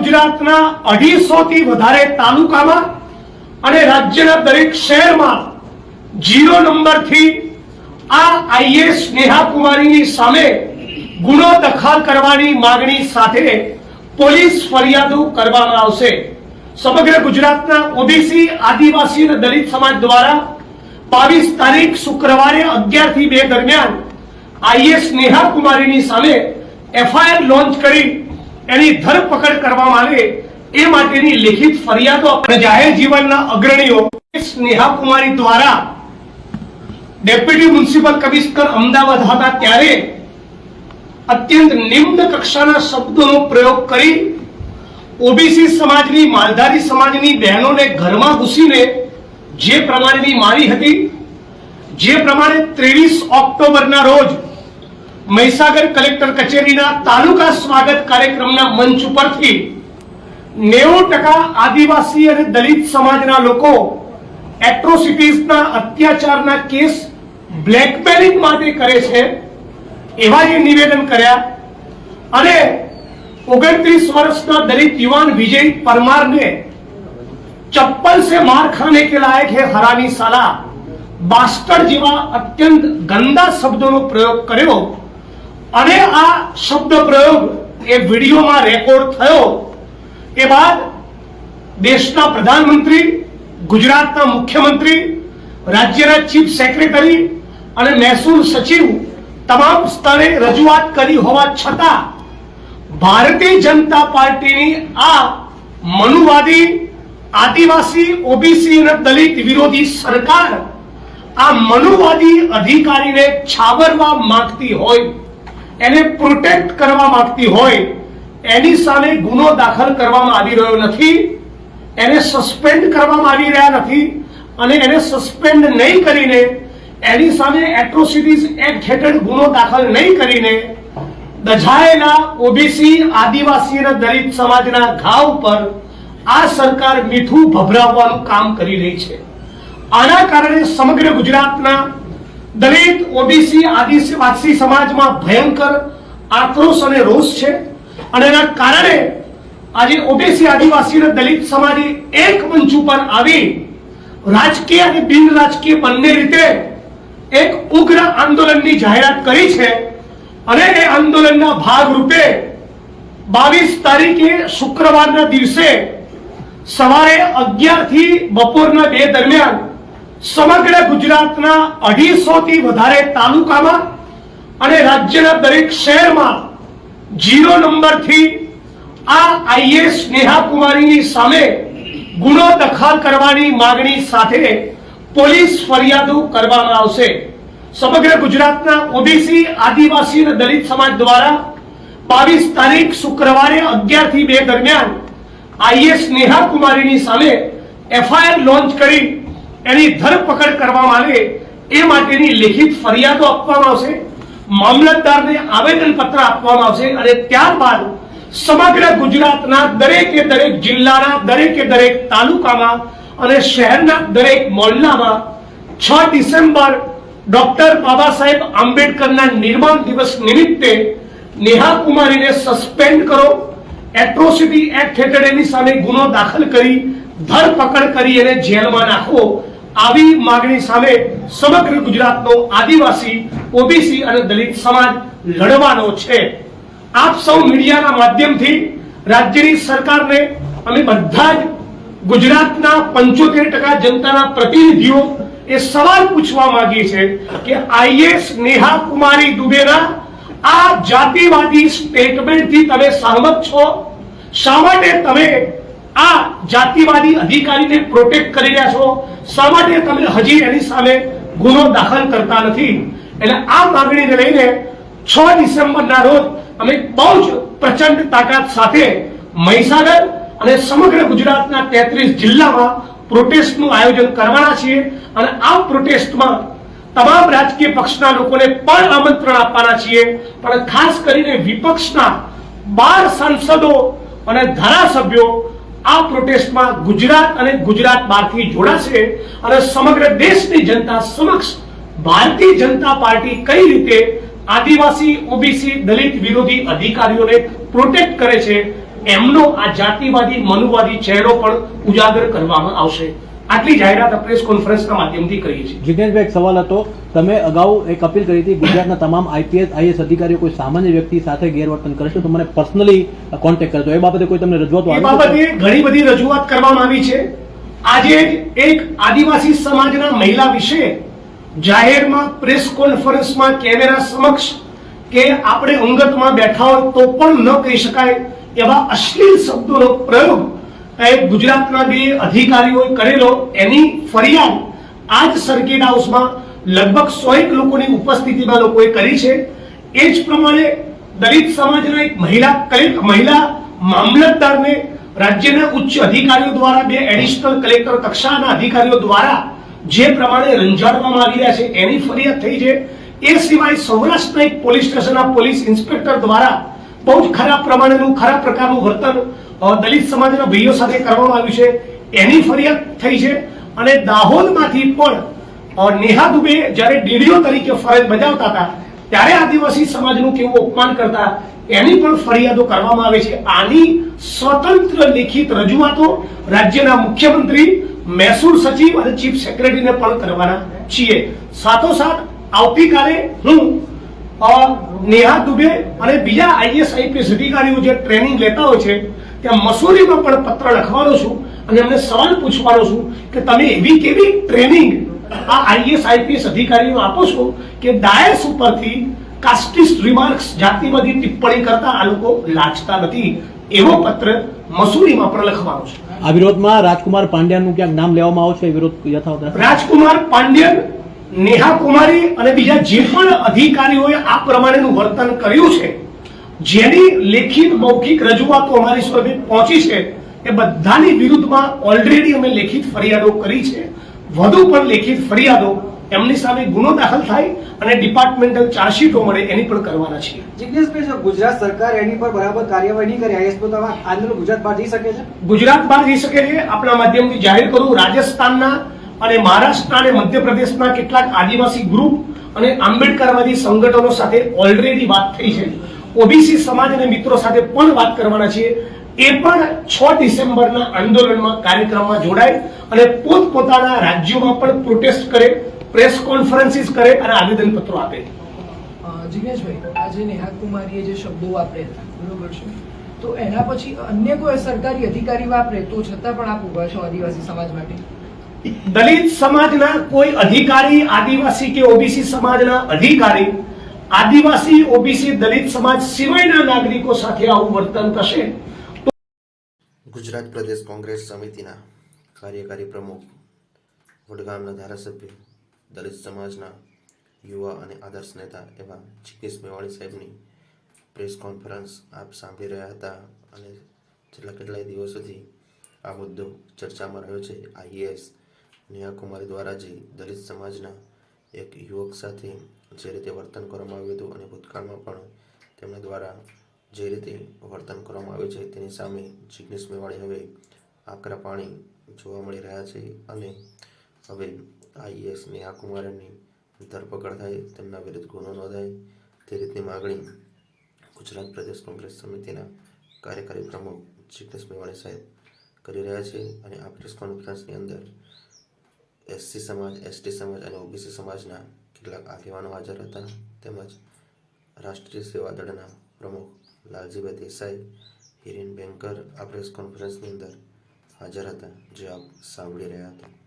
ગુજરાતના અઢીસો થી વધારે તાલુકામાં અને રાજ્યના દરેક શહેરમાં જીરો નંબરથી આ આઈએસ નેહા સામે ગુનો દખલ કરવાની માંગણી સાથે પોલીસ ફરિયાદો કરવામાં આવશે. સમગ્ર ગુજરાતના ઓબીસી, આદિવાસી અને દલિત સમાજ દ્વારા બાવીસ તારીખ શુક્રવારે અગિયારથી બે દરમિયાન આઈએસ નેહા કુમારીની સામે એફઆઈઆર લોન્ચ કરી એની ધરપકડ કરવામાં આવે એ માટેની લેખિત ફરિયાદો અને જાહેર જીવનના અગ્રણીઓ સ્નેહા કુમારી દ્વારા ડેપ્યુટી મ્યુનિસિપલ કમિશનર અમદાવાદ હતા ત્યારે અત્યંત નિમ્ન કક્ષાના શબ્દોનો પ્રયોગ કરી ઓબીસી સમાજની, માલધારી સમાજની બહેનોને ઘરમાં ઘૂસીને જે પ્રમાણેની મારી હતી, જે પ્રમાણે ત્રેવીસ ઓક્ટોબરના રોજ મહીસાગર કલેક્ટર કચેરીના તાલુકા સ્વાગત કાર્યક્રમના મંચ ઉપરથી નેવું ટકા આદિવાસી અને દલિત સમાજના લોકો એટ્રોસિટીઝના અત્યાચારના કેસ બ્લેકમેલિંગ માટે કરે છે એવા જે નિવેદન કર્યા અને ઓગણત્રીસ વર્ષના દલિત યુવાન વિજય પરમારને ચપ્પલ સે માર ખાને કે લાયક હે હરાની સાલા બાસ્ટર જેવા અત્યંત ગંદા શબ્દોનો પ્રયોગ કર્યો અને આ શબ્દ પ્રયોગ એ વિડીયોમાં રેકોર્ડ થયો. એ બાદ દેશના પ્રધાનમંત્રી, ગુજરાતના મુખ્યમંત્રી, રાજ્યના ચીફ સેક્રેટરી અને મહેસૂલ સચિવ તમામ સ્તરે રજૂઆત કરી હોવા છતાં ભારતીય જનતા પાર્ટીની આ મનુવાદી, આદિવાસી, ઓબીસી અને દલિત વિરોધી સરકાર આ મનુવાદી અધિકારીને છાબરવા માંગતી હોય એને પ્રોટેક્ટ કરવા માંગતી હોય, એની સામે ગુનો દાખલ કરવામાં આવી રહ્યો નથી, એને સસ્પેન્ડ કરવામાં આવી રહ્યા નથી, અને એને સસ્પેન્ડ નહીં કરીને, એની સામે એટ્રોસિટીઝ એક્ટ હેઠળ ગુનો દાખલ નહીં કરીને, દઝાયેલા ઓબીસી આદિવાસી અને દલિત સમાજના ઘાવ પર આ સરકાર મીઠું ભભરાવવાનું કામ કરી રહી છે. આના કારણે સમગ્ર ગુજરાતના દલિત, ઓબીસી, આદિવાસી સમાજમાં ભયંકર આક્રોશ અને રોષ છે. અને એના કારણે આજે ઓબીસી, આદિવાસી દલિત સમાજે એક મંચ ઉપર આવી રાજકીય અને બિન રાજકીય બંને રીતે એક ઉગ્ર આંદોલનની જાહેરાત કરી છે. અને એ આંદોલનના ભાગરૂપે બાવીસ તારીખે શુક્રવારના દિવસે સવારે અગિયારથી બપોરના બે દરમિયાન સમગ્ર ગુજરાતના અઢીસો થી વધારે તાલુકામાં અને રાજ્યના દરેક શહેરમાં જીરો નંબરથી આ આઈએસ નેહા કુમારીની સામે ગુનો દખલ કરવાની માંગણી સાથે પોલીસ ફરિયાદો કરવામાં આવશે. સમગ્ર ગુજરાતના ઓબીસી, આદિવાસી અને દલિત સમાજ દ્વારા બાવીસ તારીખ શુક્રવારે અગિયારથી બે દરમિયાન આઈએસ નેહા કુમારીની સામે એફઆઈઆર લોન્ચ કરી એની ધરપકડ કરવામાં આવે એ માટેની લિખિત ફરિયાદો આપવામાં આવશે, મામલતદારને આવેદન પત્ર આપવામાં આવશે અને ત્યારબાદ સમગ્ર ગુજરાતના દરેકે દરેક જિલ્લાના દરેકે દરેક તાલુકામાં અને શહેરના દરેક મોહલ્લામાં છ ડિસેમ્બર ડોક્ટર બાબા સાહેબ આંબેડકરના નિર્માણ દિવસ નિમિત્તે નેહા કુમારીને સસ્પેન્ડ કરો, એટ્રોસિટી એક્ટ હેઠળ એની સામે ગુનો દાખલ કરી, ધરપકડ કરી એને જેલમાં નાખો આવી માંગણી સામે સમગ્ર ગુજરાતનો આદિવાસી, ઓબીસી અને દલિત સમાજ લડવાનો છે. આપ સૌ મીડિયાના માધ્યમથી રાજ્યની સરકારને અમે બધા જ ગુજરાતના પંચોતેર ટકા જનતાના પ્રતિનિધિઓ એ સવાલ પૂછવા માંગીએ છે કે આઈએસ નેહા કુમારી દુબેના આ જાતિવાદી સ્ટેટમેન્ટથી તમે સહમત છો? શા માટે તમે આ જાતિવાદી અધિકારીને પ્રોટેક્ટ કરી રહ્યા છો. શા માટે તમે હજી એની સામે ગુનો દાખલ કરતા નથી? એટલે આ માંગણીને લઈને છ ડિસેમ્બરના રોજ અમે બહુ જ પ્રચંડ તાકાત સાથે મહીસાગર અને સમગ્ર ગુજરાતના તેત્રીસ જિલ્લામાં પ્રોટેસ્ટનું આયોજન કરવાના છીએ અને આ પ્રોટેસ્ટમાં તમામ રાજકીય પક્ષના લોકોને પણ આમંત્રણ આપવાના છીએ. પણ ખાસ કરીને વિપક્ષના બાર સાંસદો અને ધારાસભ્યો આ પ્રોટેસ્ટમાં ગુજરાત અને ગુજરાત બહારથી જોડાશે અને સમગ્ર દેશની જનતા સમક્ષ ભારતીય જનતા પાર્ટી કઈ રીતે આદિવાસી, ઓબીસી, દલિત વિરોધી અધિકારીઓને પ્રોટેક્ટ કરે છે, એમનો આ જાતિવાદી, મનુવાદી ચહેરો પણ ઉજાગર કરવામાં આવશે. આટલી જાહેરાત પ્રેસ કોન્ફરન્સના માધ્યમથી કરીએ છીએ. જિજ્ઞેશભાઈ એક સવાલ હતો. તમે અગાઉ એક અપીલ કરી હતી ગુજરાતના તમામ આઈપીએસ આઈએસ અધિકારીઓ કોઈ સામાન્ય વ્યક્તિ સાથે ગેરવર્તન કરશે તો મને પર્સનલી કોન્ટેક્ટ કરજો. એ બાબતે કોઈ તમને રજૂઆત એ બાબતે ઘણી બધી રજૂઆત કરવામાં આવી છે. આજે એક આદિવાસી સમાજના મહિલા વિશે જાહેરમાં પ્રેસ કોન્ફરન્સમાં કેમેરા સમક્ષ કે આપણે અંગતમાં બેઠા હોય તો પણ ન કહી શકાય એવા અશ્લીલ શબ્દોનો પ્રયોગ ગુજરાતના બે અધિકારીઓએ કરેલો, એની ફરિયાદ આ જ સર્કિટ હાઉસમાં લગભગ સો એક લોકોની ઉપસ્થિતિમાં લોકોએ કરી છે. એ જ પ્રમાણે દલિત સમાજના એક મહિલા કલેક્ટ મહિલા મામલતદારને રાજ્યના ઉચ્ચ અધિકારીઓ દ્વારા બે એડિશનલ કલેક્ટર કક્ષાના અધિકારીઓ દ્વારા જે પ્રમાણે રંજાડવામાં આવી રહ્યા છે, એની ફરિયાદ થઈ છે. એ સિવાય સૌરાષ્ટ્રના એક પોલીસ સ્ટેશનના પોલીસ ઇન્સ્પેક્ટર દ્વારા બહુ જ ખરાબ પ્રમાણેનું ખરાબ પ્રકારનું વર્તન દલિત સમાજના ભાઈઓ સાથે કરવામાં આવ્યું છે. એની ફરિયાદ થઈ છે અને દાહોદમાંથી પણ નેહા દુબે જ્યારે ડીડીઓ તરીકે ફરજ બજાવતા હતા, ત્યારે આદિવાસી સમાજનું કેવું અપમાન કરતા, એની પણ ફરિયાદો કરવામાં આવે છે. આની સ્વતંત્ર લેખિત રજૂઆતો રાજ્યના મુખ્યમંત્રી, મહેસૂલ સચિવ અને ચીફ સેક્રેટરીને પણ કરવાના છીએ. સાથોસાથ આવતીકાલે હું નેહા દુબે અને બીજા આઈએસ આઈપીએસ અધિકારીઓ જે ટ્રેનિંગ લેતા હોય છે ત્યાં મસૂરીમાં પણ પત્ર લખવાનો છું અને એમને સવાલ પૂછવાનો છું કે તમે એવી કેવી ટ્રેનિંગ આ આઈએસ આઈપીએસ અધિકારીઓ આપો છો કે ડાયસ ઉપરથી કાસ્ટિસ્ટ રિમાર્ક્સ જાતિવાદી ટિપ્પણી કરતા આ લોકો લાજતા નથી? એવો પત્ર મસૂરીમાં પણ લખવાનો છે. આ વિરોધમાં રાજકુમાર પાંડ્યાનું ક્યાંક નામ લેવામાં આવશે વિરોધ યથાવત? રાજકુમાર પાંડ્યન નેહા કુમારી અને બીજા જે પણ અધિકારીઓએ આ પ્રમાણેનું વર્તન કર્યું છે જેની લેખિત મૌખિક રજૂઆતો અમારી સુધી પહોંચી છે એ બધાની વિરુદ્ધમાં ઓલરેડી અમે લેખિત ફરિયાદો કરી છે. વધુ પણ લેખિત ફરિયાદો એમની સામે ગુનો દાખલ થાય અને ડિપાર્ટમેન્ટલ ચાર્જશીટો મળે એની પણ કરવાના છીએ. જિજ્ઞેશભાઈ જો ગુજરાત સરકાર એની પર બરાબર કાર્યવાહી નહીં કરે આઈએસ તો આંધ્ર ગુજરાત બહાર જઈ શકે છે? ગુજરાત બહાર જઈ શકે છે. આપણા માધ્યમથી જાહેર કરું રાજસ્થાનના અને મહારાષ્ટ્ર અને મધ્યપ્રદેશના કેટલાક આદિવાસી ગ્રુપ અને આંબેડકરવાદી સંગઠનો સાથે ઓલરેડી વાત થઈ છે. ઓબીસી સમાજ અને મિત્રો સાથે પણ વાત કરવાના છીએ. એ પણ છ ડિસેમ્બરના આંદોલનમાં કાર્યક્રમમાં જોડાય અને પોતપોતાના રાજ્યોમાં પણ પ્રોટેસ્ટ કરે પ્રેસ કોન્ફરન્સીસ કરે અને આવેદનપત્રો આપે. જિગ્નેશભાઈ, આજે નેહા કુમારીએ જે શબ્દો વાપર્યા હતા, બરોબર છે? તો એના પછી અન્ય કોઈ સરકારી અધિકારી વાપરે તો છતાં પણ આપ ઊભા છો આદિવાસી સમાજ માટે? દલિત સમાજના કોઈ અધિકારી, આદિવાસી કે ઓબીસી સમાજના અધિકારી, આદિવાસી, ઓબીસી દલિત સમાજ સિવાયના નાગરિકો સાથે આવું વર્તન કરશે ગુજરાત પ્રદેશ કોંગ્રેસ સમિતિના કાર્યકારી પ્રમુખ વડગામના ધારાસભ્ય, દલિત સમાજના યુવા અને આદર્શ નેતા એવા જિગ્નેશ મેવાણી સાહેબની પ્રેસ કોન્ફરન્સ આપ સાંભળી રહ્યા હતા અને છેલ્લા કેટલાય દિવસોથી આ મુદ્દો ચર્ચામાં રહ્યો છે આઈએએસ નેહા કુમારી દ્વારા જે દલિત સમાજના એક યુવક સાથે જે રીતે વર્તન કરવામાં આવ્યું હતું અને ભૂતકાળમાં પણ તેમના દ્વારા જે રીતે વર્તન કરવામાં આવ્યું છે તેની સામે જિગ્નેશ મેવાણી હવે આકરા પાણી જોવા મળી રહ્યા છે અને હવે આઈએસ નેહા કુમારની ધરપકડ થાય, તેમના વિરુદ્ધ ગુનો નોંધાય. તે રીતની માગણી ગુજરાત પ્રદેશ કોંગ્રેસ સમિતિના કાર્યકારી પ્રમુખ જિગ્નેશ મેવાણી સાહેબ કરી રહ્યા છે અને આ પ્રેસ કોન્ફરન્સની અંદર એસસી સમાજ, એસટી સમાજ અને ઓબીસી સમાજના કેટલાક આગેવાનો હાજર હતા. તેમજ રાષ્ટ્રીય સેવા દળના પ્રમુખ લાલજીભાઈ દેસાઈ, હિરેન બેન્કર આ પ્રેસ કોન્ફરન્સની અંદર હાજર હતા, જે આપ સાંભળી રહ્યા હતા.